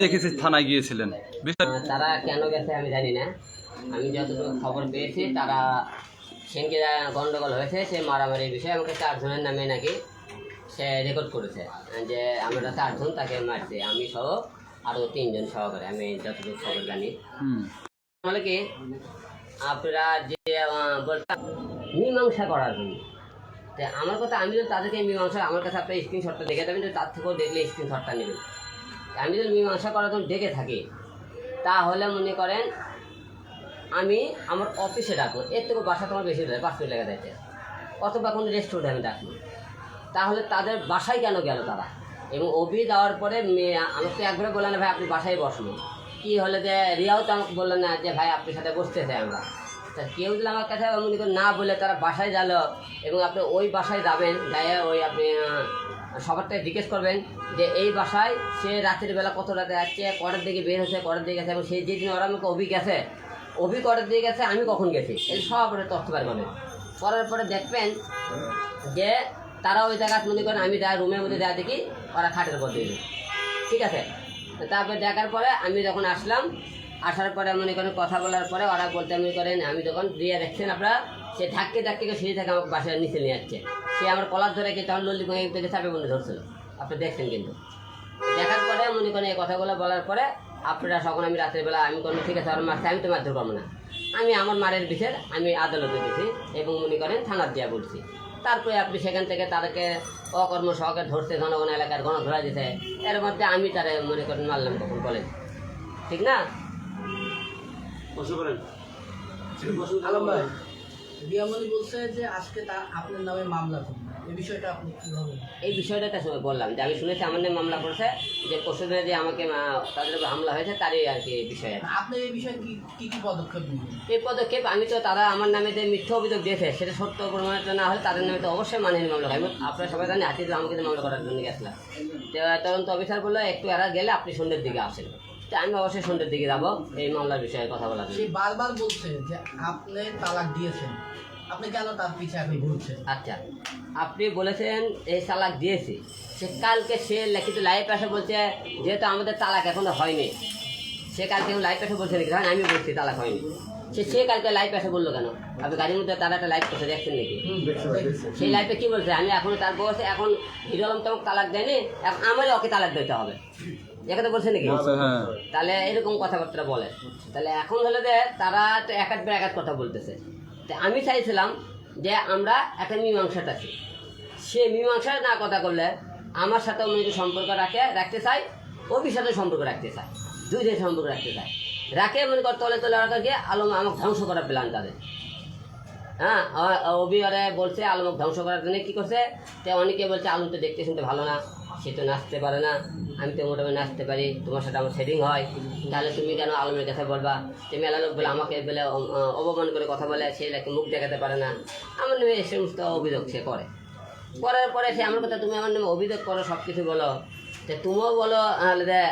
দেখেছি থানায় গিয়েছিলেন। তারা কেন গেছে আমি জানি না। আমি যতটুকু খবর পেয়েছি তারা সেনকে গন্ডগোল হয়েছে সে মারামারির বিষয়ে আমাকে চারজনের নামে নাকি সে রেকর্ড করেছে। যে আমরা চারজন তাকে মারছে আমি সহ আরও তিনজন সহকারে আমি যতটুকু খবর জানি। তাহলে কি আপনারা যে বলছেন মীমাংসা করার জন্য। আমার কথা আমি তাদেরকে মীমাংসা আমার কাছে আপনার স্ক্রিনশটটা দেখে দেবেন তার থেকেও দেখলে স্ক্রিনশটটা নেবেন। আমি যদি মীমাংসা করার জন্য ডেকে থাকি, তাহলে মনে করেন আমি আমার অফিসে ডাকবো। এর থেকে বাসা তোমার বেশি দেয় পাঁচ মিনিট লেগে দিতে অথবা কোনো রেস্টুরেন্টে আমি ডাকবো। তাহলে তাদের বাসায় কেন গেল তারা? এবং অভি দেওয়ার পরে মেয়ে, আমাকে একবারে বললেন, ভাই, আপনি বাসায় বসুন। কি হলে যে রিয়াও তো আমাকে বললেন না যে, ভাই, আপনার সাথে বসতে চাই আমরা। তা কেউ যদি আমার কাছে মনে করেন না বলে তারা বাসায় গেল এবং আপনি ওই বাসায় যাবেন যাই ওই আপনি আহ, সবার থেকে জিজ্ঞেস করবেন যে এই বাসায় সে রাতের বেলা কত রাতে আসছে কটার দিকে বের হয়েছে কটার দিকে গেছে এবং সে যেদিন ওরা আমাকে অভি গেছে অভি কটার দিকে গেছে আমি কখন গেছি? এই সব তথ্য বার করবেন। করার পরে দেখবেন যে তারা ওই জায়গা মনে করেন আমি যা রুমের মধ্যে যা দেখি ওরা খাটের উপর দিয়ে ঠিক আছে? তারপরে দেখার পরে আমি যখন আসলাম আসার পরে মনে করেন কথা বলার পরে ওরা বলতে মনে করেন আমি যখন দিয়ে দেখছেন আপনারা, সে ধাক্কে ধাক্কে সিঁড়ি থেকে আমাকে বাসায় নিচে নিয়ে যাচ্ছে সে আমার কলার ধরে কি তখন লল্লি থেকে চাপে বন্ধু ধরছিল। আপনি দেখছেন কিন্তু। দেখার পরে মনে করেন এই কথাগুলো বলার পরে আপনারা সকল আমি রাতের বেলা, আমি কোনো ঠিক আছে আমার মারছে আমি তো মারধর করব না। আমি আমার মারের বিষয় আমি আদালতে দিয়েছি এবং মনে করেন থানার দিয়া বলছি। তারপরে আপনি সেখান থেকে তাদেরকে অকর্ম সহকে ধরছে জনগণ এলাকার গণ ধরা দিতে। এর মধ্যে আমি তারা মনে করেন মারলাম তখন বলেন। ঠিক না? আলম ভাই রিয়ামণি বলছে যে আজকে তা আপনার নামে মামলা করবে এই বিষয়টা আপনি কীভাবে এই বিষয়টা তার সঙ্গে বললাম যে আমি শুনেছি আমার নামে মামলা করেছে যে পরশুদিনে যে আমাকে তাদের উপর হামলা হয়েছে তারই আর কি বিষয়। আপনি এই বিষয়ে কি কি কি পদক্ষেপ নেবেন? এই পদক্ষেপ আমি তো তারা আমার নামে যে মিথ্যা অভিযোগ দিয়েছে সেটা সত্য প্রমাণিত না হলে তাদের নামে তো অবশ্যই মানহানি মামলা হয় আপনারা সবাই জানেন হাতিজ আমাকে মামলা করার জন্য গেছিলাম। তো তদন্ত অফিসার বলল একটু এরা গেলে আপনি সন্ধ্যের দিকে আসেন। আমি অবশ্যই সন্ধ্যের দিকে যাব। এই মামলার বিষয়ে কথা সে বারবার বলছে যে আপনি তালাক দিয়েছেন। আপনি কেন তার ঘুরছেন? আচ্ছা আপনি বলেছেন এই তালাক দিয়েছি। সে কালকে সে লিখিত লাইভ এসে বলছে যেহেতু আমাদের তালাক এখনও হয়নি। সে কালকে লাইভ এসে বলছে নাকি? আমি বলছি তালাক হয়নি। সে সে কালকে লাইভ এসে বলল কেন? আপনি গাড়ির মধ্যে তারা একটা লাইভ করছে দেখছেন নাকি? সেই লাইফে কি বলছে? আমি এখন তার বয়সে এখন হিরো আলম তোমাকে তালাক দেয়নি এখন আমারই ওকে তালাক দিতে হবে। একে বলছে নাকি? হ্যাঁ। তাহলে এরকম কথাবার্তা বলে। তাহলে এখন হলো যে তারা তো একাত পর একাত কথা বলতেছে। তো আমি চাইছিলাম যে আমরা একটা মীমাংসাটা আছি। সে মীমাংসা না কথা করলে আমার সাথে উনি সম্পর্ক রাখে রাখতে চাই অভির সাথে সম্পর্ক রাখতে চাই দুই দেশের সম্পর্ক রাখতে চাই রাখে মনে কর তলে তলে রাখা গিয়ে আলম আমাকে ধ্বংস করার প্ল্যান তাদের। হ্যাঁ অভিয়ারে বলছে আলমক ধ্বংস করার জন্য কী করছে? তো অনেকে বলছে আলম তো দেখতে শুনতে ভালো না। সে তো নাচতে পারে না। আমি তো মোটামুটি নাচতে পারি, তোমার সাথে আমার সেটিং হয়। তাহলে তুমি কেন আলমের কাছে বলবা? তুমি মেলা লোক বলে, আমাকে বলে অপমান করে কথা বলে, সে নাকি মুখ দেখাতে পারে না। আমার নামে এই সমস্ত অভিযোগ সে করে। করার পরে সে আমার কথা, তুমি আমার নামে অভিযোগ করো সব কিছু বলো। তো তুমিও বলো,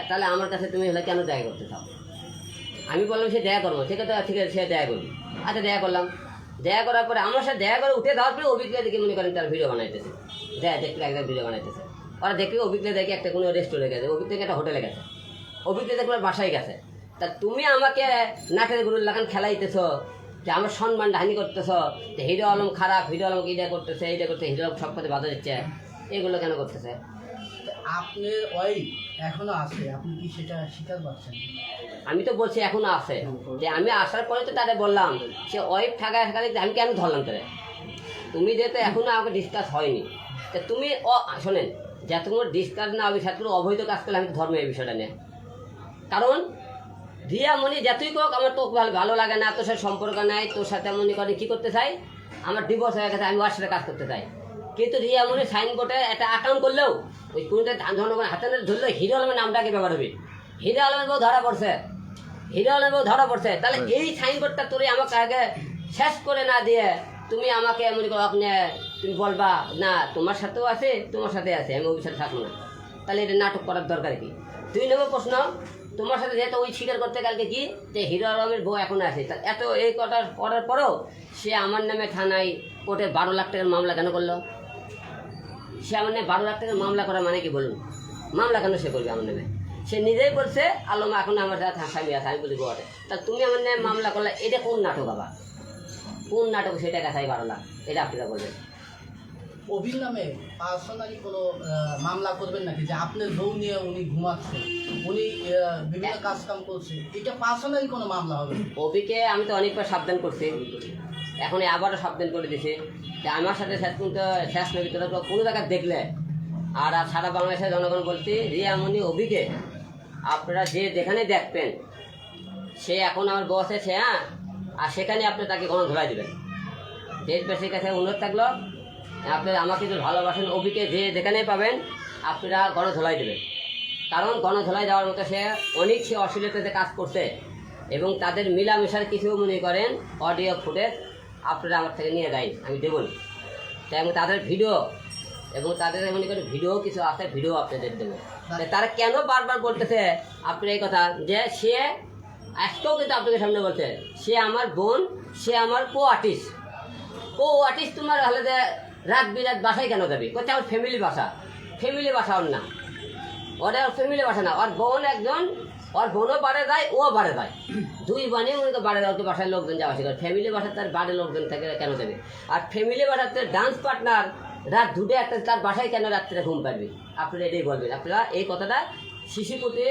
তাহলে আমার কাছে তুমি হলে কেন দেখা করতে চাও? আমি বললাম, সে দেখা করব। ঠিক আছে ঠিক আছে, সে দেখা করবি। আচ্ছা দেখা করলাম। দেখা করার পরে আমার সাথে দেখা করে উঠে যাওয়ার পরে অভিজ্ঞতা দেখে মনে করেন তার ভিডিও বানাইতেছে। দেখা দেখতে একদম ভিডিও বানাইতেছে। ওরা দেখে অভিজ্ঞতা দেখে একটা কোনো রেস্টুরেন্টে গেছে অভিজ্ঞতা একটা হোটেলে গেছে। অভিজ্ঞতা দেখে ওর বাসায় গেছে। তা তুমি আমাকে নাটের গুরুর লাগান খেলাইতেছ যে আমার সম্মান হানি করতেছ যে হিরো আলম খারাপ হিরো আলমকে এটা করতেছে এইটা করতে হিরো আলম সব কথা বাধা দিচ্ছে এগুলো কেন করতেছে? আপনার ওয়াইফ এখনও আছে আপনি কি সেটা স্বীকার পাচ্ছেন আমি তো বলছি এখনও আছে। যে আমি আসার পরে তো তাদের বললাম সে ওয়াইফ থাকায় থাকালে আমি কেন ধরলাম তারে? তুমি যেহেতু এখনও আমাকে ডিসকাস হয়নি। তা তুমি ও শোনেন যত তোমার ডিসকাস না হবে সাথে অবৈধ কাজ করলে আমি তো ধর্ম এই বিষয়টা নিয়ে। কারণ রিয়া মনি যতই হোক আমার তো ভালো ভালো লাগে না তোর সাথে সম্পর্ক নাই তোর সাথে মনে করে কী করতে চাই? আমার ডিভোর্স হয়ে গেছে আমি ওর সাথে কাজ করতে চাই। কিন্তু রিয়া মনি সাইনবোর্ডে একটা অ্যাকাউন্ট করলেও ওই কোনটা জনগণ হাতে ধরলে হিরো আলমের নামটাকে ব্যবহার হবে? হিরো আলমের বউ ধরা পড়ছে। হিরো আলমের বউ ধরা পড়ছে। তাহলে এই সাইনবোর্ডটা তোরে আমাকে আগে শেষ করে না দিয়ে তুমি আমাকে মনে করো আপনি, তুমি বলবা, না, তোমার সাথেও আছে, তোমার সাথে আছে, আমি অভিশাপ থাকব না। তাহলে এটা নাটক করার দরকার কি? দুই নম্বর প্রশ্ন, তোমার সাথে যেহেতু ওই স্বীকার করতে কালকে কি? যে হিরো আলমের বউ এখন আছে। তা এত এই কথা করার পরেও সে আমার নামে থানায় কোর্টে বারো লাখ টাকার মামলা কেন করল? সে আমার নামে বারো লাখ টাকার মামলা করা মানে কি বলুন? মামলা কেন সে করবে আমার নামে? সে নিজেই বলছে আলম এখন আমার সাথে স্বামী আছে, আমি বলি গোয়াতে তা তুমি আমার নামে মামলা করলে, এটা কোন নাটক আবার? কোন নাটক সেটা কাছাই বারো লাখ এটা আপনারা বলবেন। অভির নামে পার্সোনালি কোনো মামলা করবেন নাকি? যে আপনার বউ নিয়ে উনি ঘুমাচ্ছে উনি বিভিন্ন কাজ কাম করছে এটা পার্সোনালি কোনো মামলা হবে অভিকে আমি তো অনেকবার সাবধান করছি এখন আবারও সাবধান করে দিছি যে আমার সাথে শেষ পর্যন্ত শেষ নবী তোরা তো কোনো জায়গায় দেখলে। আর আর সারা বাংলাদেশের জনগণ বলছি রিয়ামণি অভিকে আপনারা যে যেখানে দেখবেন সে এখন আমার বস আছে হ্যাঁ? আর সেখানে আপনি তাকে কোনো ধরাই দেবেন দেশবাসীর কাছে অনুরোধ থাকল আপনারা আমাকে যদি ভালোবাসেন অভিকে যে যেখানে পাবেন আপনারা গণধোলাই দেবেন। কারণ গণধোলাই দেওয়ার মতো সে অনেক সে অশ্লীলতাতে কাজ করছে এবং তাদের মিলামেশার কিছু মনে করেন অডিও ফুটেজ আপনারা আমার থেকে নিয়ে দেয় আমি দেবো না তাই এবং তাদের ভিডিও এবং তাদের মনে করেন ভিডিও কিছু আছে ভিডিও আপনাদের দেবো। তাই তারা কেন বারবার বলতেছে আপনার এই কথা? যে সে আজকেও কিন্তু আপনাদের সামনে বলছে, সে আমার বোন, সে আমার কো আর্টিস্ট ও আর্টিস্ট তোমার হলে রাত বিরাত বাসায় কেন যাবে? কোথায় আমার ফ্যামিলি বাসা। ফ্যামিলি বাসা ওর না। ওর ফ্যামিলি বাসা না। ওর বোন একজন, ওর বোনও বাড়ে যায়, ও বাড়ে যায়। দুই বানে উনি তো বাড়ে যাওয়ার বাসায় লোকজন যাওয়া আসা করে। ফ্যামিলি বাসা তার বাড়ির লোকজন থাকে কেন যাবে? আর ফ্যামিলি বাসাতে ডান্স পার্টনার রাত দুটো একটা তার বাসায় কেন রাত্রে ঘুম পারবে আপনারা এটাই বলবেন। আপনারা এই কথাটা শিশুপতি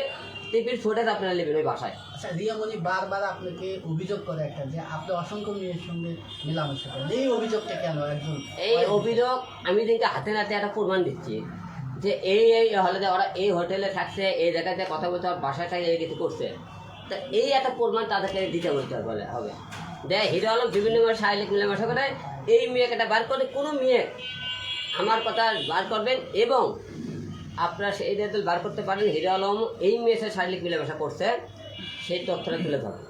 টিভির ফুটেজ আপনারা নেবেন ওই বাসায়। আচ্ছা রিয়ামণি বারবার আপনাকে অভিযোগ করে একটা যে আপনি অসংখ্য মেয়ের সঙ্গে মেলামেশা করেন। এই অভিযোগটা কেন একজন এই অভিযোগ আমি দিনকে হাতে নাতে একটা প্রমাণ দিচ্ছি যে এই এই হলে ওরা এই হোটেলে থাকছে এই জায়গাতে কথা বলছে ওর বাসাটাই এই কিছু করছে। তা এই একটা প্রমাণ তাদেরকে দিতে বলতে হবে বলে হবে। যে হিরো আলম বিভিন্ন মেয়ে শারীরিক মিলেমিশা করে এই মেয়েকে একটা বার করে কোনো মেয়ে আমার কথা বার করবেন এবং আপনারা সেই দায়িত্ব বার করতে পারেন। হিরো আলম এই মেয়ের সাথে শারীরিক মিলেমিশা করছে সেই তথ্যটা তুলে ধরুন।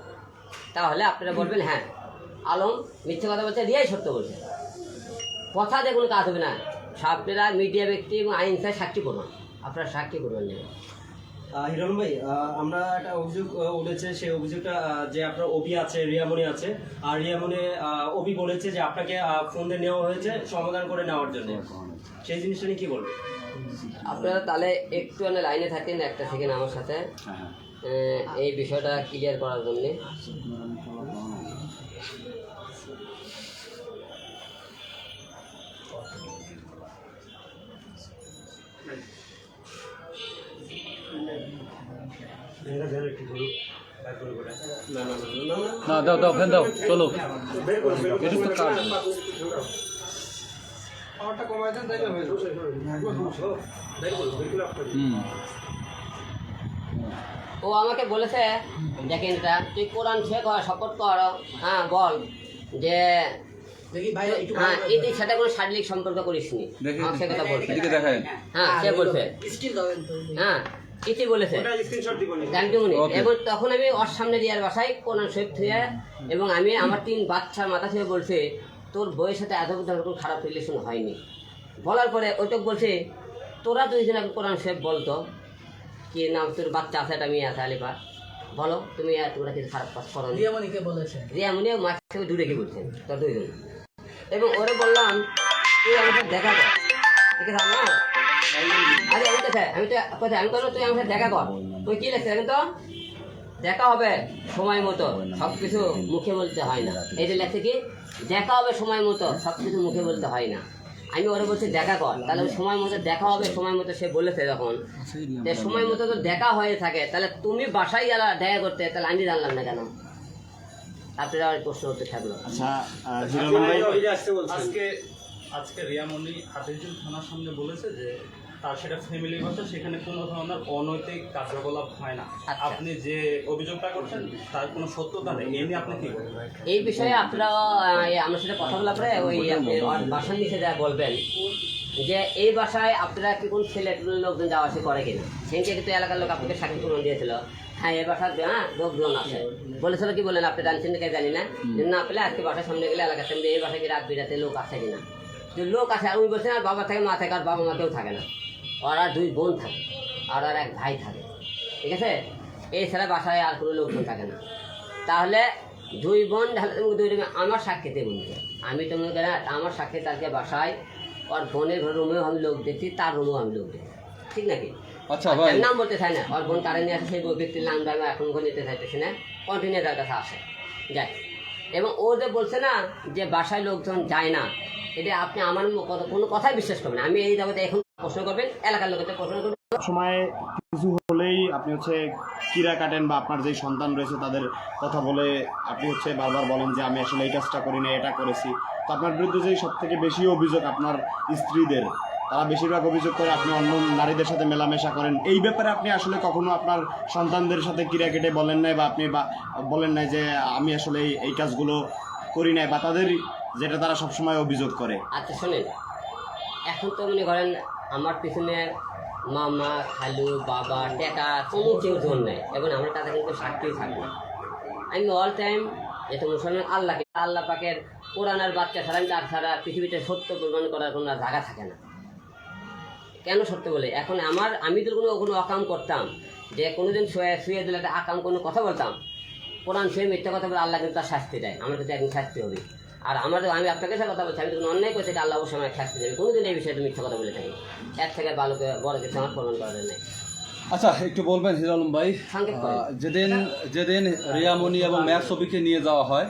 তাহলে আপনারা বলবেন হ্যাঁ আলম মিথ্যে কথা বলছে রিয়াই সত্য বলছে। কথা দিয়ে কোনো কাজ হবে না। আপনারা মিডিয়া ব্যক্তি এবং আইন সাহেব সাক্ষী করুন আপনারা সাক্ষী করবেন না। আহ, হিরণ ভাই আমরা একটা অভিযোগ উঠেছে সেই অভিযোগটা যে আপনার অভি আছে রিয়ামণি আছে। আর রিয়ামণি অভি বলেছে যে আপনাকে ফোন দিয়ে নেওয়া হয়েছে সমাধান করে নেওয়ার জন্য। সেই জিনিসটা নিয়ে কী বলবেন? আপনারা তাহলে একটু লাইনে থাকেন একটা সেকেন্ড আমার সাথে। হ্যাঁ। এই বিষয়টা ক্লিয়ার করার জন্যে। না দাও দাও ফেন দাও চলো। এটা তো কাজ। হুম। ও আমাকে বলেছে দেখেন এটা তুই কোরআন শেখ হয় শপথ কর হ্যাঁ বল যে হ্যাঁ এটির সাথে কোনো শারীরিক সম্পর্ক করিস নি। সে কথা বলছে। হ্যাঁ সে বলছে। হ্যাঁ বলেছে। Okay. এবং তখন আমি ওর সামনে দিয়ার বাসায় কোরআন শরীফ থুয়ে এবং আমি আমার তিন বাচ্চার মাথা থেকে বলছে তোর বইয়ের সাথে এত কোনো খারাপ রিলেশন হয়নি। বলার পরে ওইটুক বলছে তোরা দুইজন আগে কোরআন শরীফ বলতো কি নাম তোর বাচ্চা আছে একটা মেয়ে আছে আলিফা? বলো তুমি আর তোমরা কিছু খারাপ কাজ করো নি। রিয়ামণিকে বলেছে। রিয়া মনে মাছ থেকে দূরে কি বলছেন তোর দুইজন এবং ওরে বললাম তুই আমার সাথে দেখা কর। ঠিক আছে আমার আরে আমি কোথায়? আমি তো কোথায়? আমি বললাম তুই আমার সাথে দেখা কর। তুই কি লিখছে দেখেন তো? দেখা হবে সময় মতো। সব কিছু মুখে বলতে হয় না। এই যে লেখছে কি? দেখা হবে সময় মতো সব কিছু মুখে বলতে হয় না। আমি ওরে বলছি দেখা কর। তাহলে সময় মতো দেখা হবে সময় মতো সে বলেছে যখন যে সময় মতো তো দেখা হয়ে থাকে। তাহলে তুমি বাসায় গেলা দেখা করতে তাহলে আমি জানলাম না কেন? তারপরে আর প্রশ্ন উত্তর থাকল। আচ্ছা ভাই। আজকে আজকে রিয়ামণি হাতিঝিল থানার সামনে বলেছে যে তার সেটা ফ্যামিলি বাসা সেখানে কোনো ধরনের অনৈতিক কার্যকলাপ হয় না। আচ্ছা। আপনি যে অভিযোগটা করছেন তার কোনো সত্যতা নেই। এ নিয়ে আপনি কি এই বিষয়ে আপনারা আমার সাথে কথা বলার পরে ওই বাসার নিচে যা বলবেন যে এই বাসায় আপনারা কি কোন ছেলে লোকজন যাওয়া আসা করে কিনা? সেদিনকে কিন্তু এলাকার লোক আপনাকে সাক্ষী পূরণ দিয়েছিল। হ্যাঁ এই বাসার হ্যাঁ লোকজন আছে। বলেছিল কি বলেন আপনি জানছেন নাকি জানি না? যে না পেলে আজকে বাসার সামনে গেলে এলাকার সামনে এই বাসায় কি রাত বিরাতে লোক আছে কিনা? যে লোক আছে আর উনি বলছেন আর বাবা থাকে মা থাকে আর বাবা মা কেউ থাকে না। ওর আর দুই বোন থাকে আর আর এক ভাই থাকে ঠিক আছে? এই এছাড়া বাসায় আর কোনো লোকজন থাকে না। তাহলে দুই বোন তুমি দুই রুমে আমার সাক্ষীতে বলছে আমি তো করি আমার সাক্ষী তাকে বাসায় ওর বোনের ঘর রুমেও আমি লোক দেখছি তার রুমেও আমি লোক দেখছি। ঠিক নাকি? আচ্ছা ভাই। নাম বলতে চাই না? ওর বোন কারে নিয়ে আসে সেই ব্যক্তির নাম আমি এখন নিতে চাইতেছি না। কন্টিনিউ তার কাছে আসে। যাই এবং ও যে বলছে না যে বাসায় লোকজন যায় না এটা আপনি আমার কোনো কথাই বিশ্বাস করবেন। আমি এই যাবতে এখন প্রশ্ন করবেন এলাকার লোকের প্রশ্ন করবেন। সময় কিছু হলেই আপনি হচ্ছে কিরা কাটেন বা আপনার যেই সন্তান রয়েছে তাদের কথা বলে আপনি হচ্ছে বারবার বলেন যে আমি আসলে এই কাজটা করি না এটা করেছি। তো আপনার বিরুদ্ধে যেই সব থেকে বেশি অভিযোগ আপনার স্ত্রীদের তারা বেশিরভাগ অভিযোগ করে আপনি অন্য নারীদের সাথে মেলামেশা করেন। এই ব্যাপারে আপনি আসলে কখনো আপনার সন্তানদের সাথে কিরা কেটে বলেন নাই বা আপনি বা বলেন নাই যে আমি আসলে এই- এই কাজগুলো করি নাই বা তাদের যেটা তারা সবসময় অভিযোগ করে? আচ্ছা শোনেন। এখন তো মনে করেন আমার পিছনে মামা, খালু, বাবা টেকা কোনো কেউ জোর নেই। এবং আমার কাছে কিন্তু সাক্ষীও থাকবে আমি অল টাইম যেহেতু মুসলমান আল্লাহকে, আল্লাহ পাকের কোরআনের বাচ্চা ছাড়া, আমি তার ছাড়া পৃথিবীতে সত্য প্রমাণ করার কোনো জায়গা থাকে না। কেন সত্য বলে? এখন আমার আমি তো কোনো কোনো অকাম করতাম, যে কোনোদিন শুয়ে শুয়ে দিলে আকাম কোনো কথা বলতাম। কোরআন শুয়ে মিথ্যা কথা বলে আল্লাহ কিন্তু তার শাস্তি দেয়। আমার কিন্তু একদিন শাস্তি হবে আর আমার আমি আপনাকে সাথে কথা বলছি আমি যখন অন্যায় করছি এটা আল্লাহ অবশ্যই আমার শাস্তি দেবে। কোনোদিন এই বিষয়ে মিথ্যা কথা বলে থাকি। এর থেকে ভালো করে বড় কিছু আমার প্রমাণ করা যায় আচ্ছা একটু বলবেন হিরো আলম ভাই যেদিন যেদিন রিয়ামণি এবং ম্যাথ ছবিকে নিয়ে যাওয়া হয়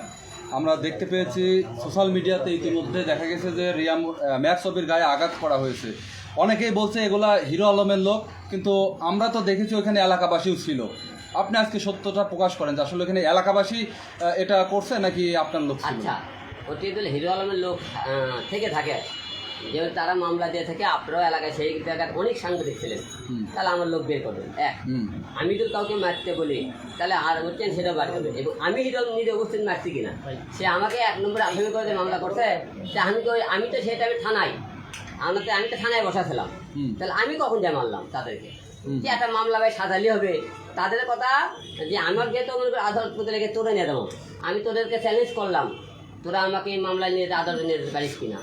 আমরা দেখতে পেয়েছি সোশ্যাল মিডিয়াতে ইতিমধ্যে দেখা গেছে যে রিয়াম ম্যাথ ছবির গায়ে আঘাত করা হয়েছে। অনেকেই বলছে এগুলা হিরো আলমের লোক কিন্তু আমরা তো দেখেছি ওখানে এলাকাবাসীও ছিল। আপনি আজকে সত্যটা প্রকাশ করেন যে আসলে এখানে এলাকাবাসী এটা করছে নাকি আপনার লোক ছিল? ওটি হিরো আলমের লোক থেকে থাকে যেহেতু তারা মামলা দিয়ে থাকে আপনারাও এলাকায় সেই জায়গায় অনেক সাংবাদিক ছিলেন। তাহলে আমার লোক বের করবেন। এক আমি যদি কাউকে মারতে বলি তাহলে আর হচ্ছেন সেটা বার করবে এবং আমি হিরো আলম নিজে উপস্থিত মারছি কিনা সে আমাকে এক নম্বর আসামি করে মামলা করছে। তা আমি তো আমি তো সেটা আমি থানায় আমরা তো আমি তো থানায় বসাছিলাম। তাহলে আমি কখন যা মারলাম তাদেরকে? যে একটা মামলা ভাই সাজালি হবে। তাদের কথা যে আমাকে তো মনে করি আদালত লেগে তোরে নিয়ে দেবো আমি তোদেরকে চ্যালেঞ্জ করলাম। তোরা আমাকে এই মামলায় নিয়ে আদালতে নিয়ে যেতে পারিস কিনা?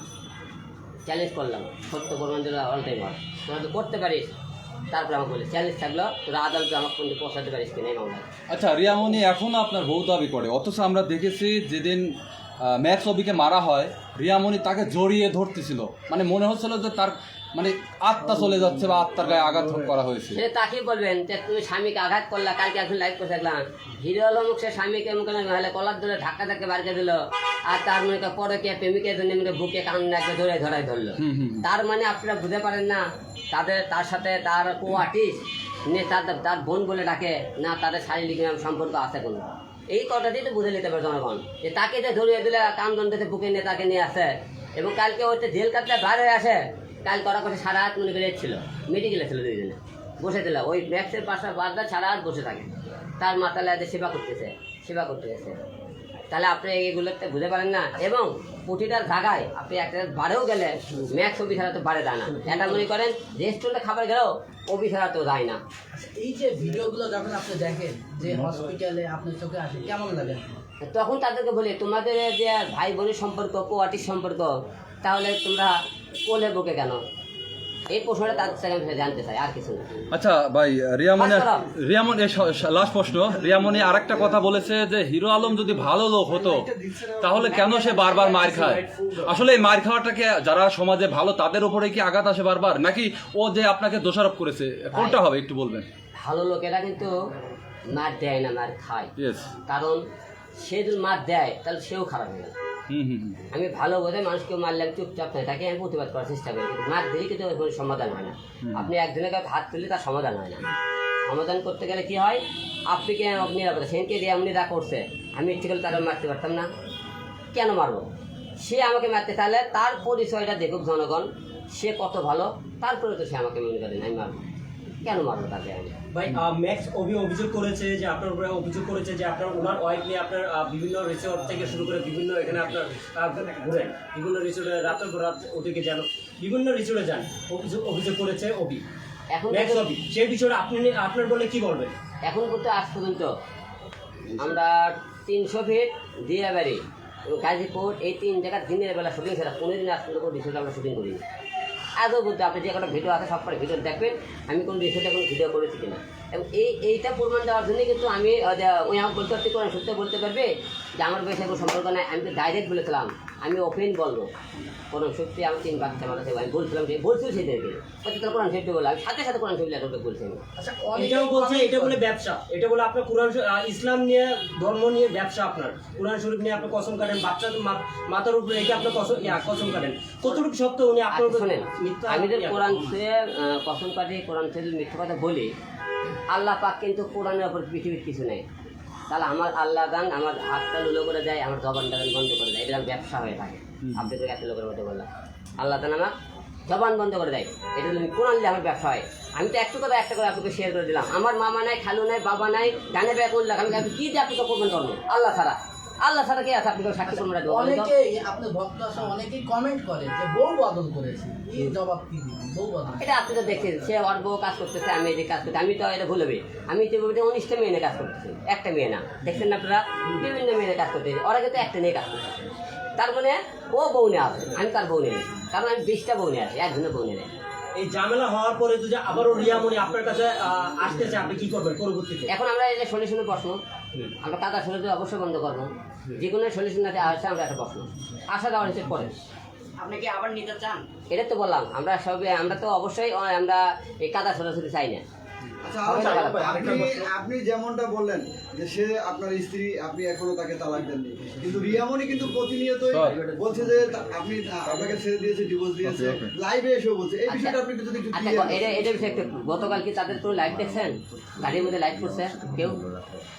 চ্যালেঞ্জ করলাম। সত্য প্রমাণ দিল অল টাইম তোরা তো করতে পারিস। তারপরে আমাকে বলে চ্যালেঞ্জ থাকল, তোরা আদালতে আমাকে পর্যন্ত পৌঁছাতে পারিস কিনা এই মামলায়? আচ্ছা রিয়ামণি এখনও আপনার বউ দাবি করে। অথচ আমরা দেখেছি যেদিন ম্যাথ ছবিকে মারা হয় রিয়ামণি তাকে জড়িয়ে ধরতেছিল। মানে মনে হচ্ছিল যে তার মানে আত্মা চলে যাচ্ছে বা আত্মার গায়ে আঘাত করা হয়েছে। সে তাকে বলবেন যে তুমি স্বামীকে আঘাত করলা কালকে এখন লাইভ করে থাকলাম হিরো আলম সে স্বামীকে মুখে নাহলে কলার ধরে ধাক্কা ধাক্কা বাড়কে দিল। আর তার মনে পরে কে প্রেমিকের জন্য মনে কর বুকে কান্নাকে ধরে ধরাই ধরলো। তার মানে আপনারা বুঝতে পারেন না তাদের তার সাথে তার কো আর্টিস্ট নে তার তার বোন বলে ডাকে না তাদের শারীরিক সম্পর্ক আছে কোনো। এই কথাটাই তো বুঝে নিতে পারে জনগণ যে তাকে যে ধরিয়ে দিলে কান্দন দিতে বুকে নিয়ে তাকে নিয়ে আসে। এবং কালকে হচ্ছে জেল কাটতে বাইরে আসে কাল করা করে সারা হাত মনে করে ছিল। মেডিকেলে ছিল দুইজনে। বসে দিল ওই ম্যাক্সের পাশে বারবার সারা হাত বসে থাকে। তার মাতালে এদের সেবা করতেছে সেবা করতে গেছে। তাহলে আপনি এগুলোতে বুঝতে পারেন না? এবং প্রতিটা জায়গায় আপনি একটা বারেও গেলে ম্যাক্স অফিস ছাড়া তো বারে যায় না। এটা মনে করেন রেস্টুরেন্টে খাবার গেলেও অফিস ছাড়া তো যায় না। আচ্ছা, এই যে ভিডিওগুলো যখন আপনি দেখেন যে হসপিটালে আপনার চোখে আসে কেমন লাগে? তখন তাদেরকে বলি তোমাদের যে ভাই বোনের সম্পর্ক কোয়াটির সম্পর্ক তাহলে তোমরা কোলে বুকে কেন? এই প্রশ্নটা তাদের থেকে জানতে চাই আর কিছু না। আচ্ছা ভাই করো। রিয়ামণি লাস্ট প্রশ্ন। রিয়ামণি আরেকটা কথা বলেছে যে হিরো আলম যদি ভালো লোক হতো তাহলে কেন সে বারবার মার খায়? আসলে এই মার খাওয়াটাকে যারা সমাজে ভালো তাদের উপরে কি আঘাত আসে বারবার? নাকি ও যে আপনাকে দোষারোপ করেছে কোনটা হবে একটু বলবেন? ভালো লোকেরা কিন্তু মার দেয় না মার খায়। কারণ সে যদি মার দেয় তাহলে সেও খারাপ হয়ে গেল। আমি ভালো বোধে মানুষকে মারলে আমি চুপচাপ থাকে তাকে আমি প্রতিবাদ করার চেষ্টা করি কিন্তু মার দিলে কিন্তু কোনো সমাধান হয় না। আপনি একজনের কাছে হাত তুললে তার সমাধান হয় না। সমাধান করতে গেলে কি হয়? আপনি কে নিরাপদে সেনকে দিয়ে এমনি যা করছে আমি ইচ্ছে করলে তারা মারতে পারতাম না। কেন মারবো? সে আমাকে মারতে চাইলে তার পরিচয়টা দেখুক জনগণ সে কত ভালো তারপরে তো সে আমাকে মনে করেন আমি মারবো। কেন মারবো তাকে ভাই ম্যাক্স অভি অভিযোগ করেছে যে আপনার উপরে অভিযোগ করেছে যে আপনার ওনার ওয়াইফ নিয়ে আপনার বিভিন্ন রিসোর্ট থেকে শুরু করে বিভিন্ন এখানে আপনার ঘুরেন। বিভিন্ন রিসোর্টে রাতের পর রাত ওদিকে যান। বিভিন্ন রিসোর্টে যান। অভিযোগ অভিযোগ করেছে অভি। এখন ম্যাক্স অভি সেই বিষয়ে আপনি আপনার বলে কি বলবেন? এখন পর্যন্ত আজ পর্যন্ত আমরা তিনশো ফিট দিয়াবাড়ি এবং গাজীপুর এই তিন জায়গার দিনের বেলা শুটিং সেটা পনেরো দিন আজ পর্যন্ত কোনো রিসোর্টে আমরা শুটিং করিনি। আজও বলতে আপনি যে একটা ভিডিও আছে, সব কটা ভিডিও দেখবেন। আমি কোনো রিসোর্টে কোনো ভিডিও করেছি কিনা। এই এইটা প্রমাণ দেওয়ার জন্যই কিন্তু আমি ওই আমাকে বলতে পারছি কোরআন সত্যি বলতে পারবে? যে আমার বয়সে কোনো সম্পর্ক নাই আমি তো ডাইরেক্ট বলেছিলাম আমি ওপেন বলব। কোরআন সত্যি আমি তিন বাচ্চা মানুষ আমি বলছিলাম যে বলছিল সেদেরকে। তোর কোরআন সত্যি বলে আমি সাথে সাথে কোরআন সত্যি লেখা বলছি আমি। আচ্ছা এটাও বলছে এটা বলে ব্যবসা এটা বলে আপনার কোরআন ইসলাম নিয়ে ধর্ম নিয়ে ব্যবসা আপনার। কোরআন শরীফ নিয়ে আপনি কসম কাটেন বাচ্চার মা- মাথার উপরে রেখে আপনি কসম কসম কাটেন। কতটুকু সত্য উনি আপনার আচ্ছা, শোনেন আমি যে কোরআন আহ, কসম কাটে কোরআন ছুঁয়ে মিথ্যা কথা বলি আল্লাহ পাক কিন্তু কোরআনের ওপর পৃথিবীর কিছু নেই। তাহলে আমার আল্লাহ গান আমার হাতটা লুলো করে দেয় আমার জবানটা গান বন্ধ করে দেয়। এটা ব্যবসা হয়ে থাকে। আপনি তো এত লোকের মধ্যে বললাম। আল্লাহ তান আমার জবান বন্ধ করে দেয়। এটা তুমি কোরআন দিলে আমার ব্যবসা হয়। আমি তো একটু কথা একটা করে আপনাকে শেয়ার করে দিলাম। আমার মামা নাই খালু নাই বাবা নাই গানে ব্যাগ করলাম আমি কি দিয়ে আপনাকে করবেন করব? আল্লাহ ছাড়া। আল্লাহ ছাড়া কে আছে? আপনি কেউ সাক্ষী করবেন না দেবো বলেন অনেকেই আপনার ভক্ত আছে অনেকেই কমেন্ট করে যে বউ বদল করেছে। এই জবাব কি দিবেন বউ বদল এটা আপনি তো দেখছেন সে ওর বউ কাজ করতেছে আমি এদিকে কাজ করতে আমি তো এটা ভুলবে। আমি তো বলতে উনিশটা মেয়ে কাজ করতেছি একটা মেয়ে না। দেখছেন না আপনারা? বিভিন্ন মেয়ে কাজ করতেছে ওরা কিন্তু একটা নিয়ে কাজ করতেছে। তার মানে ও বউ নিয়ে আসে আমি তার বউ নিয়ে নিই। কারণ আমি বিশটা বউ নিয়ে আসি একজনের বউ নিয়ে নেই। এই ঝামেলা হওয়ার পরে যদি আবারও রিয়ামণি আপনার কাছে আসতেছে আপনি কি করবেন পরবর্তীতে? এখন আমরা এই যে সলিউশনের প্রশ্ন আমরা কাদা সলিউশন অবশ্যই বন্ধ করব। যে কোনো সলিউশন আসে আমরা একটা প্রশ্ন আসা দেওয়ার হিসেবে পরে। আপনি কি আবার নিতে চান? এটা তো বললাম আমরা সবে আমরা তো অবশ্যই আমরা এই কাদা সরাসরি চাই না। আচ্ছা আচ্ছা, আপনি আপনি যেমনটা বললেন যে সে আপনার স্ত্রী আপনি এখনও তাকে তালাক দেননি কিন্তু রিয়ামণি কিন্তু প্রতিনিয়তই বলছে যে আপনি আপনাকে ছেড়ে দিয়েছে ডিভোর্স দিয়েছে লাইভে এসেও বলছে এই বিষয়টা আপনি যদি একটু আচ্ছা এটা এটা বিষয়ে একটু গতকাল কি তাদের কোনো লাইভ দেখছেন গাড়ির মধ্যে লাইভ করছে কেউ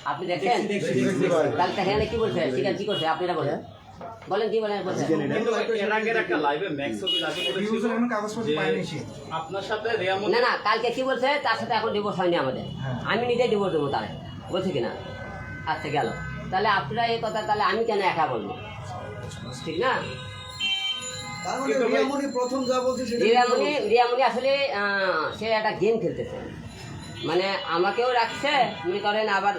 আপনি কাল সেখানে কি বলছে সেখানে কি করছে আপনারা বলেন বলেন কি বলেন কিন্তু এর আগের একটা লাইভে ম্যাক্স অফি আগে বলেছিল যে আপনার সাথে রিয়ামনি না না কালকে কি বলছে? তার সাথে এখন ডিভোর্স হয়নি আমাদের। আমি নিজেই ডিভোর্স দেবো তার। বলছে কিনা আচ্ছা গেল। তাহলে আপনারা এই কথা তাহলে আমি কেন একা বলব? ঠিক না? মানে রিয়ামণি রিয়ামণি আসলে আহ, সে একটা গেম খেলতেছে। মানে আমাকেও রাখছে। মনে করেন আবার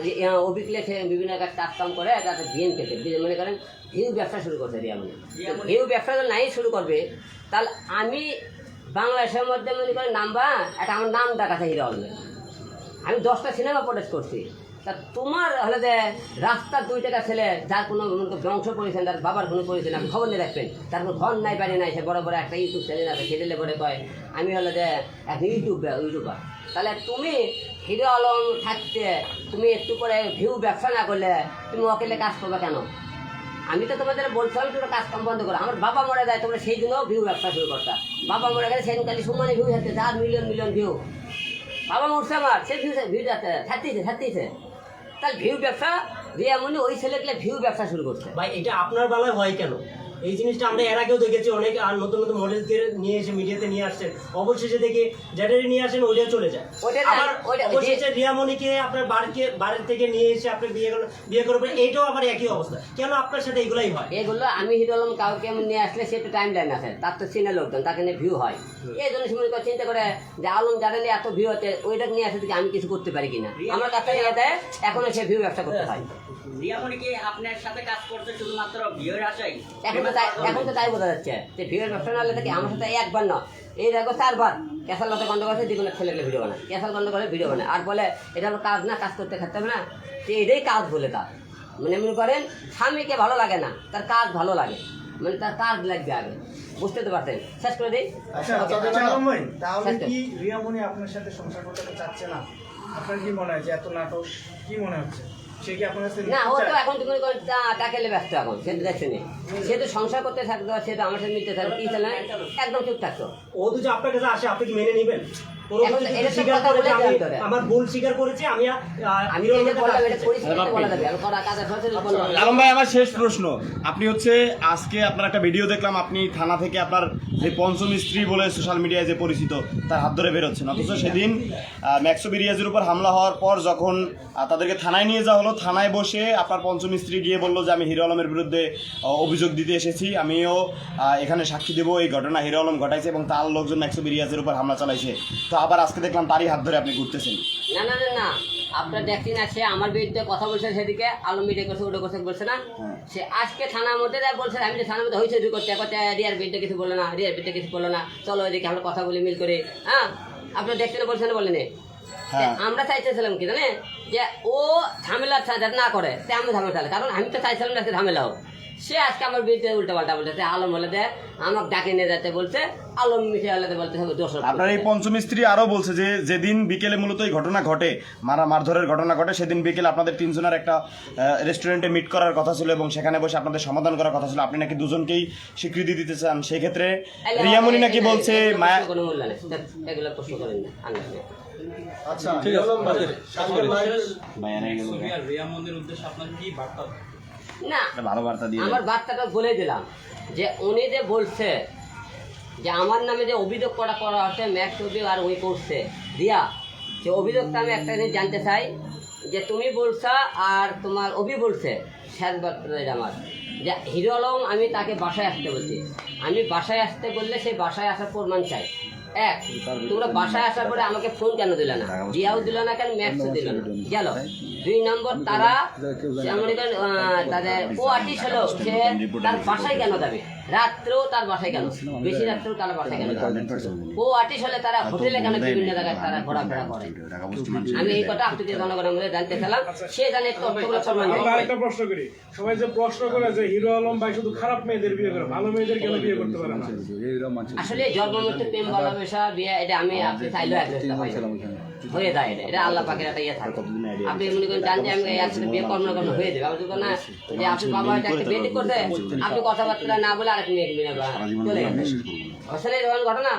অভিকলে সে বিভিন্ন কাজ কাজ কাম করে তাতে গেম খেতে মনে করেন ভিউ ব্যবসা শুরু করছে রিয়া মানে ভিউ ব্যবসা যদি নাই শুরু করবে। তাহলে আমি বাংলাদেশের মধ্যে মনে করেন নাম্বা একটা আমার নাম ডাকাছে হিরো আলমে আমি দশটা সিনেমা প্রোডাক্ট করছি। তা তোমার হলে যে রাস্তার দুই টাকা ছেলে, যার কোনো বংশ পরিচয় তার বাবার কোনো পরিচয় আপনি খবর নিয়ে রাখবেন। তার কোনো ঘর নাই, বাড়ি নাই, সে বড় বড় একটা ইউটিউব চ্যানেল আছে সেটেলে পরে কয়, আমি হলে যে এক ইউটিউব, ইউটিউবার। তাহলে তুমি হিরো আলম থাকতে, তুমি একটু করে ভিউ ব্যবসা না করলে তুমি ওকেলে কাজ করবে কেন? আমি তো তোমাদের বলছিলাম তোমরা কাজ কাম বন্ধ করো। আমার বাবা মরে যায়, তোমরা সেই দিনও ভিউ ব্যবসা শুরু করতা। বাবা মরে গেলে সেই দিন খালি সমানে ভিউ থাকতে চার মিলিয়ন মিলিয়ন ভিউ বাবা মরছে আমার, সে ভিউ ভিউ যাচ্ছে থাকতেছে থাকতেছে তাহলে ভিউ ব্যবসা দিয়ে এমনি ওই ছেলেগুলো ভিউ ব্যবসা শুরু করছে। ভাই, এটা আপনার বেলায় হয় কেন? এই জিনিসটা আমরা এর আগেও দেখেছি অনেক আর নতুন নতুন মডেলকে নিয়ে এসে মিডিয়াতে নিয়ে আসছেন। অবশেষে দেখি যেটারই নিয়ে আসেন ওইটা চলে যায়। আবার অবশেষে রিয়ামণিকে আপনার বাড়িকে বাড়ির থেকে নিয়ে এসে আপনি বিয়ে করলেন বিয়ে করবেন এইটাও আবার একই অবস্থা। কেন আপনার সাথে এগুলাই হয়? এগুলো আমি হিরো আলম কাউকে নিয়ে আসলে সে একটু টাইম লাইন আছে তার তো চিনে লোকজন তাকে নিয়ে ভিউ হয়। এই জন্য সে মনে করে চিন্তা করে যে আলম যারা নিয়ে এত ভিউ হচ্ছে ওইটা নিয়ে আসে থেকে আমি কিছু করতে পারি কিনা? আমার কাছে নিয়ে দেয় এখনও সে ভিউ ব্যবসা করতে হয়। রিয়ামণি কি আপনার সাথে কাজ করতে শুধুমাত্র বিয়ের আশাই এখন তাই এখন তো তাই বোঝা যাচ্ছে যে ভিউয়ের ব্যবসা না হলে আমার সাথে একবার না এই দেখো চারবার ক্যাসাল গন্ড করছে যে কোনো ছেলেগুলো ভিডিও বানায়। ক্যাসাল গন্ড করে ভিডিও বানায়। আর বলে এটা কাজ না কাজ করতে খাতে হবে না। তো এটাই কাজ বলে তার। মানে মনে করেন স্বামীকে ভালো লাগে না তার কাজ ভালো লাগে। মানে তার কাজ লাগবে আগে। বুঝতে তো পারতেন শেষ করে দিই? আচ্ছা তাহলে কি রিয়ামণি আপনার সাথে সংসার করতে চাচ্ছে না? আপনার কি মনে হয় যে এত নাটক? কি মনে হচ্ছে? না ও তো এখন তুমি করেন টা- টাকেলে ব্যস্ত এখন সে তো দেখছে। সে তো সংসার করতে থাকতো সে তো আমার সাথে মিলতে থাকতো কি একদম চুপ থাকতো। ও তো যে আপনার কাছে আসে আপনি কি মেনে নেবেন? আমার ভুল স্বীকার করেছি আমি আমি আলম ভাই আমার শেষ প্রশ্ন। আপনি হচ্ছে আজকে আপনার একটা ভিডিও দেখলাম আপনি থানা থেকে আপনার যে পঞ্চম স্ত্রী বলে সোশ্যাল মিডিয়ায় যে পরিচিত তার হাত ধরে বেরোচ্ছেন অথচ সেদিন ম্যাক্সো বিরিয়াজের উপর হামলা হওয়ার পর যখন তাদেরকে থানায় নিয়ে যাওয়া হলো থানায় বসে আপনার পঞ্চম স্ত্রী গিয়ে বলল যে আমি হিরো আলমের বিরুদ্ধে অভিযোগ দিতে এসেছি। আমিও এখানে সাক্ষী দেবো। এই ঘটনা হিরো আলম ঘটাইছে এবং তার লোকজন ম্যাক্সো বিরিয়াজের উপর হামলা চালাইছে। তো আবার আজকে দেখলাম তারই হাত ধরে আপনি ঘুরতেছেন। না না না না। আপনার দেখছেন সে আমার বিরুদ্ধে কথা বলছে সেদিকে আলম মিটে করছে ওটা করছে বলছে না। সে আজকে থানার মধ্যে যা বলছে আমি যে থানার মধ্যে হয়েছে করতে করতে রিয়ার বিরুদ্ধে কিছু বলো না রিয়ার বিরুদ্ধে কিছু বলো না। চলো এদিকে আমরা কথা বলি মিল করে। হ্যাঁ? আপনার দেখছেন বলছেন বলেন? হ্যাঁ। আমরা চাইতেছিলাম কি জানে যে ও ঝামেলা যাতে না করে তে আমি ঝামেলা চালাই কারণ আমি তো চাইছিলাম না ঝামেলা হোক। সে আজকে আমার বিরুদ্ধে উল্টা পাল্টা বলতেছে আলম হলে দে আমাকে ডাকে নিয়ে যেতে বলছে আলম মিশে হলে বলতে হবে দোষ আপনার এই পঞ্চম স্ত্রী আরও বলছে যে যেদিন বিকেলে মূলত এই ঘটনা ঘটে মারা মারধরের ঘটনা ঘটে সেদিন বিকেলে আপনাদের তিনজনের একটা রেস্টুরেন্টে মিট করার কথা ছিল এবং সেখানে বসে আপনাদের সমাধান করার কথা ছিল। আপনি নাকি দুজনকেই স্বীকৃতি দিতে চান? সেই ক্ষেত্রে রিয়ামণি নাকি বলছে মায়া কোনো মূল্য নেই। এগুলো প্রশ্ন করেন না। আচ্ছা ঠিক আছে উদ্দেশ্যে আপনার কি বার্তা না ভালো বার্তা দিয়ে আমার বার্তাটা বলে দিলাম। যে উনি যে বলছে যে আমার নামে যে অভিযোগ করা করা হচ্ছে ম্যাক্স অভিযোগ আর উনি করছে। দিয়া যে অভিযোগটা আমি একটা জিনিস জানতে চাই যে তুমি বলছা আর তোমার অভি বলছে শেষ বার্তাটা এটা আমার। যে হিরো আলম আমি তাকে বাসায় আসতে বলছি। আমি বাসায় আসতে বললে সেই বাসায় আসার প্রমাণ চাই। এক তোমরা বাসায় আসার পরে আমাকে ফোন কেন দিল না? জিয়াও দিল না কেন? ম্যাক্সও দিল না? গেল। দুই নম্বর তারা আহ, তাদের ও আর্টিস্ট হলো সে তার বাসায় কেন যাবে? রাত্রেও তার বাসায় কেন বেশি রাত্রেও তার বাসায় যাবে ও হলে তারা হোটেলে কেন বিভিন্ন জায়গায় তারা ঘোরাফেরা করে? আমি এই কথা আপনাদের জনগণের মধ্যে জানতে চাইলাম। সে জানে আরেকটা প্রশ্ন করি। সবাই যে প্রশ্ন করে যে হিরো আলম ভাই শুধু খারাপ মেয়েদের বিয়ে করে ভালো মেয়েদের কেন বিয়ে করতে পারে না? আসলে জন্মমৃত্যু প্রেম ভালোবাসা বিয়ে এটা আমি আপনি চাইলেও একসাথে হয়। হয়ে যায় এটা এটা আল্লাহ পাকের একটা ইয়ে থাকে। আপনি মনে করেন জান যে আমি একসাথে বিয়ে কর্ম কর্ম হয়ে যাবে। বলব না যে আপনি বাবা একটা বিয়ে করতে আপনি কথাবার্তা না বলে আরেক মেয়ে চলে আসলে এরকম ঘটনা?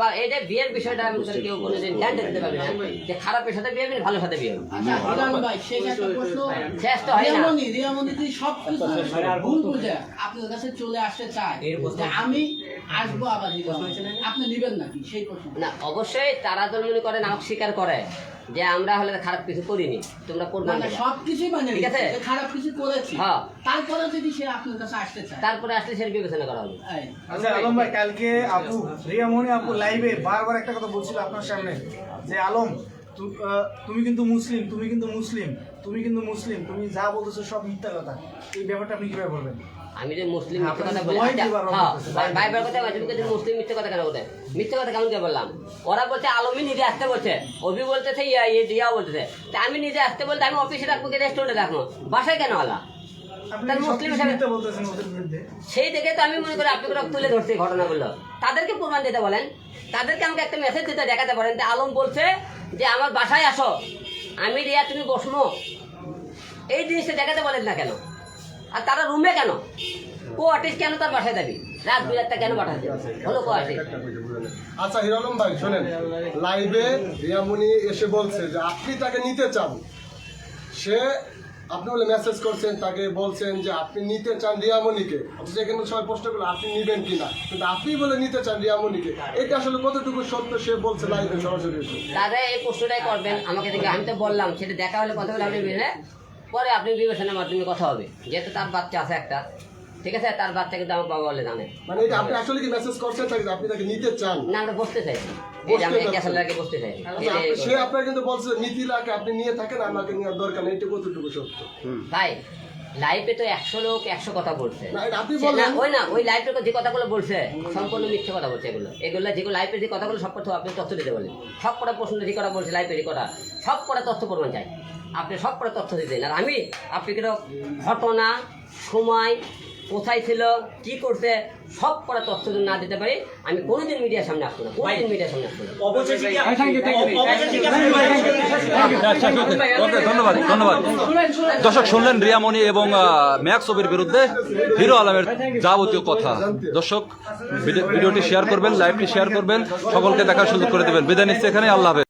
বা এটা বিয়ের বিষয়টা আমি তোদের কেউ কোনোদিন জ্ঞান দিতে পারবে না। যে খারাপের সাথে বিয়ে হবে ভালোর সাথে বিয়ে হবে। আচ্ছা হিরান ভাই শেষ তো হয় না। সব কিছু ভুল বুঝে আপনার কাছে চলে আসতে চায় আমি আসব আবার আপনি নেবেন নাকি? সেই প্রশ্ন। না অবশ্যই তারা তো মনে করে নামক স্বীকার করে। যে আমরা হলে খারাপ কিছু করিনি তোমরা প্রমাণ না সব কিছুই মানে ঠিক আছে? খারাপ কিছু করেছি। হ্যাঁ। তারপরে যদি সে আপনার কাছে আসতে চায়। তারপরে আসলে সেটা বিবেচনা করা হবে। আচ্ছা আলম ভাই কালকে আপু রিয়ামণি আপু লাইভে বারবার একটা কথা বলছিল আপনার সামনে যে আলম তুমি কিন্তু মুসলিম তুমি কিন্তু মুসলিম তুমি কিন্তু মুসলিম তুমি যা বলতেছো সব মিথ্যা কথা। এই ব্যাপারটা আপনি কীভাবে বলবেন? আমি যে মুসলিম হ্যাঁ, মিথ্যে কথা বলি আচ্ছা, রব হ্যাঁ, কথা বলছি, কিন্তু মুসলিম মিথ্যে কথা কেন বলে? মিথ্যে কথা কেমন কে বললাম? ওরা বলছে আলমী নিজে আসতে বলছে। অভি বলতেছে ইয়া ইয়ে দিয়াও বলতেছে। তা আমি নিজে আসতে বলতে আমি অফিসে রাখব কি রেস্টুরেন্টে রাখব বাসায় কেন আলা? সেই থেকে তো আমি মনে করি আপনি তুলে ধরছি ঘটনাগুলো। তাদেরকে প্রমাণ দিতে বলেন। তাদেরকে আমাকে একটা মেসেজ দিতে দেখাতে পারেন যে আলম বলছে যে আমার বাসায় আসো। আমি রিয়া তুমি বসমো এই জিনিসটা দেখাতে বলেন না কেন? আর তারা রুমে কেন? আর্টিস্ট কেন তার বাসায় যাবি? রাত দুই রাতটা কেন পাঠাচ্ছে হলো কো আর্টিস্ট। আচ্ছা হিরোলম ভাই শোনেন লাইভে রিয়ামণি এসে বলছে যে আপনি তাকে নিতে চান। সে আপনি বলে মেসেজ করছেন তাকে বলছেন যে আপনি নিতে চান রিয়ামণিকে অথচ এখানে সবাই প্রশ্ন করল আপনি নিবেন কিনা কিন্তু আপনি বলে নিতে চান রিয়ামণিকে এটা আসলে কতটুকু সত্য সে বলছে লাইভে সরাসরি তারা এই প্রশ্নটাই করবেন। আমাকে দেখে আমি তো বললাম সেটা দেখা হলে কথা বলে আপনি পরে আপনি বিবেচনার মাধ্যমে কথা হবে। যেহেতু তার বাচ্চা আছে একটা ঠিক আছে? তার বাচ্চা কিন্তু আমার বাবা বলে জানে। মানে এটা আপনি আসলে কি মেসেজ করছেন তাকে আপনি তাকে নিতে চান? না আমরা বসতে চাই আমি বসতে বসতে চাই আচ্ছা, আপনি- সে আপনার কিন্তু বলছে মিথিলাকে আপনি নিয়ে থাকেন আমাকে নেওয়ার দরকার নেই এটা কতটুকু সত্য। ভাই লাইফে তো একশো লোক একশো কথা বলছে। ওই না ওই লাইফে যে কথাগুলো বলছে সম্পূর্ণ মিথ্যে কথা বলছে এগুলো। এগুলো যেগুলো লাইফে যে কথাগুলো সব কথা আপনি তথ্য দিতে বলেন। সব কটা প্রশ্ন যে কথা বলছে লাইফে যে কথা সব কটা তথ্য প্রমাণ চাই। আপনি সব কটা তথ্য দিতেন আর আমি আপনি কিন্তু ঘটনা সময় কোথায় ছিল কি করছে সব কটা তথ্য যদি না দিতে পারি আমি কোনোদিন মিডিয়ার সামনে আসব না কোনোদিন মিডিয়ার সামনে আসব ধন্যবাদ ধন্যবাদ দর্শক শুনলেন রিয়ামণি এবং আহ, ম্যাক্স ছবির বিরুদ্ধে হিরো আলমের যাবতীয় কথা দর্শক ভিডিও- ভিডিওটি শেয়ার করবেন লাইভটি শেয়ার করবেন সকলকে দেখার সুযোগ করে দেবেন বিদায় নিচ্ছে এখানে আল্লাহ